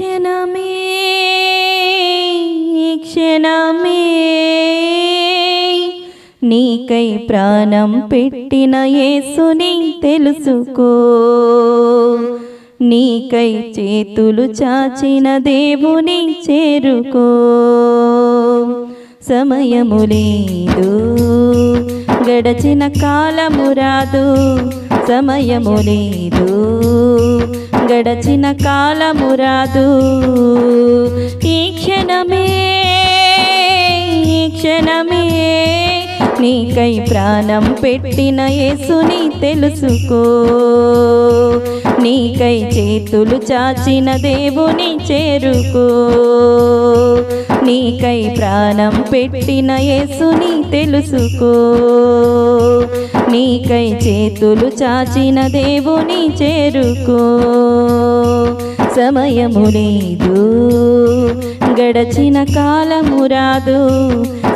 క్షణమే క్షణమే. నీకై ప్రాణం పెట్టిన యేసుని తెలుసుకో. నీకై చేతులు చాచిన దేవుని చేరుకో. సమయము లేదు గడచిన కాలము రాదు. సమయము లేదు గడచిన కాలము రాదు. ఈ క్షణమే ఈ క్షణమే నీకై ప్రాణం పెట్టిన యేసుని తెలుసుకో. నీకై చేతులు చాచిన దేవుని చేరుకో. నీకై ప్రాణం పెట్టిన యేసుని తెలుసుకో. నీకై చేతులు చాచిన దేవుని చేరుకో. సమయము లేదు గడచిన కాలము రాదు.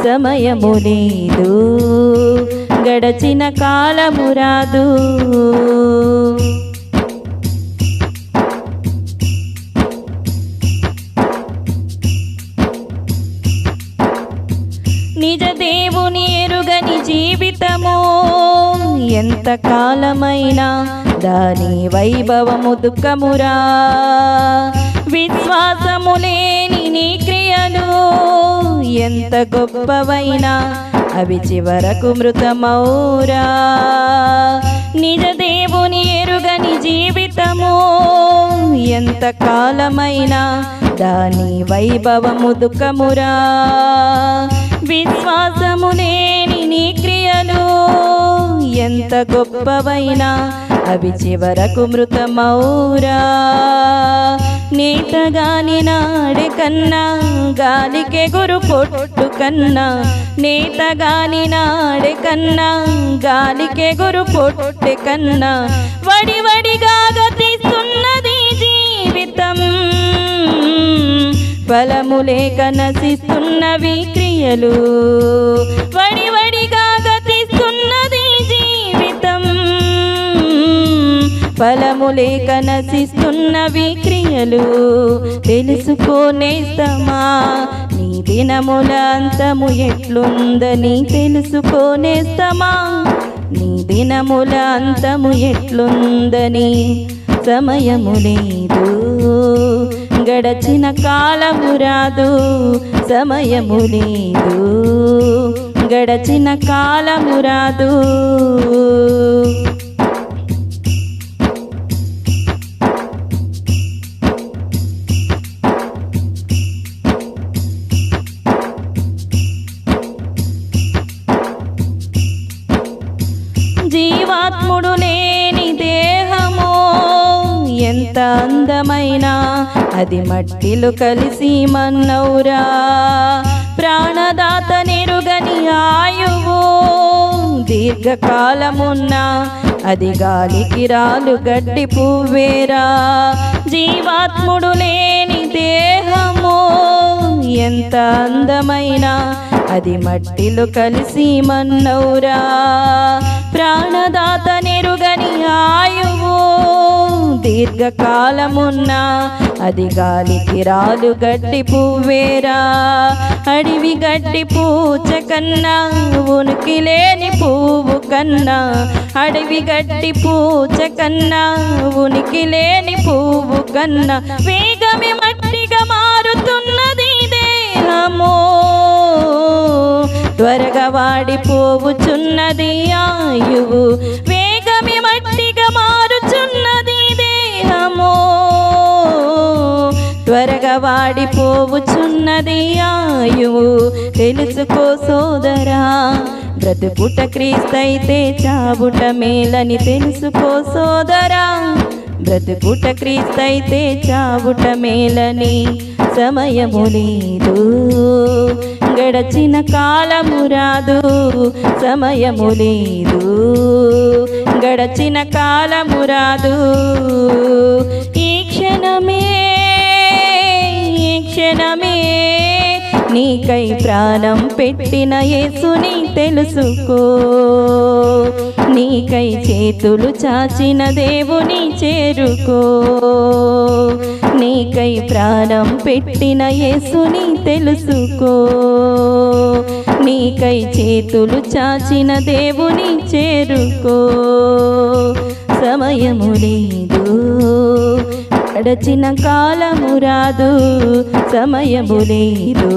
సమయము లేదు గడచిన కాలము రాదు. దేవుని ఎరుగని జీవితము. ఎంత కాలమైనా దాని వైభవము దుఃఖమురా. విశ్వాసము లేని నీ క్రియలు ఎంత గొప్పవైనా అవి చివరకు మృతమౌరా నిజ దేవుని ఎరుగని జీవితము ఎంత కాలమైనా దాని వైభవము దుఃఖమురా. విశ్వాసమునేని నీ క్రియలు. ఎంత గొప్పవైనా అవి చివరకు మృతమౌరా. నేతగాని నాడే కన్నా గాలికే గురు పొట్టు కన్నా. నేతగాని నాడి కన్నా గాలికే గురు పొట్టు కన్నా. వడి వడిగా గతిస్తున్నది జీవితం. ఫలము లేక నశిస్తున్నవి క్రియలు వడివడిగా గతిస్తున్నది జీవితం. ఫలము లేక నశిస్తున్నవి క్రియలు తెలుసుకోనేస్తమా నీ దినముల అంతము ఎట్లుందని తెలుసుకోనేస్తమా నీ దినముల అంతము ఎట్లుందని సమయము లేదు. గడచిన కాలము రాదు సమయము లేదు గడచిన కాలము రాదు. ఎంత అందమైన అది మట్టిలో కలిసి మన్నౌరా. ప్రాణదాత నెరుగని ఆయువు దీర్ఘకాలమున్న అది గాలికి రాలు గడ్డి పువ్వేరా. జీవాత్ముడు లేని దేహము ఎంత అందమైన అది మట్టిలో కలిసి మన్నౌరా. ప్రాణదాత నెరుగని ఆయువు దీర్ఘకాలమున్న అది గాలికి రాలు గడ్డి పువ్వేరా. అడివి గడ్డి పూచ కన్నా ఉనికి లేని పువ్వు కన్నా. అడవి గడ్డి పూచ కన్నా ఉనికి లేని పువ్వు కన్నా. వేగమే మట్టిగా మారుతున్నది దేహము త్వరగా వాడిపోవుచున్నది ఆయువు వే త్వరగా వాడిపోవుచున్నది ఆయువు తెలుసుకో సోదరా బ్రతుకుట క్రీస్తైతే చావుట మేలని తెలుసుకో సోదరా. బ్రతుకుట క్రీస్తైతే చావుట మేలని సమయము లేదు. గడచిన కాలము రాదు సమయము లేదు. గడచిన కాలము రాదు నీకై ప్రాణం పెట్టిన యేసుని తెలుసుకో. నీకై చేతులు చాచిన దేవుని చేరుకో. నీకై ప్రాణం పెట్టిన యేసుని తెలుసుకో. నీకై చేతులు చాచిన దేవుని చేరుకో. సమయము లేదు. గడచిన కాలము రాదు సమయము లేదు.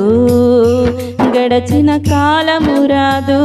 గడచిన కాలము రాదు.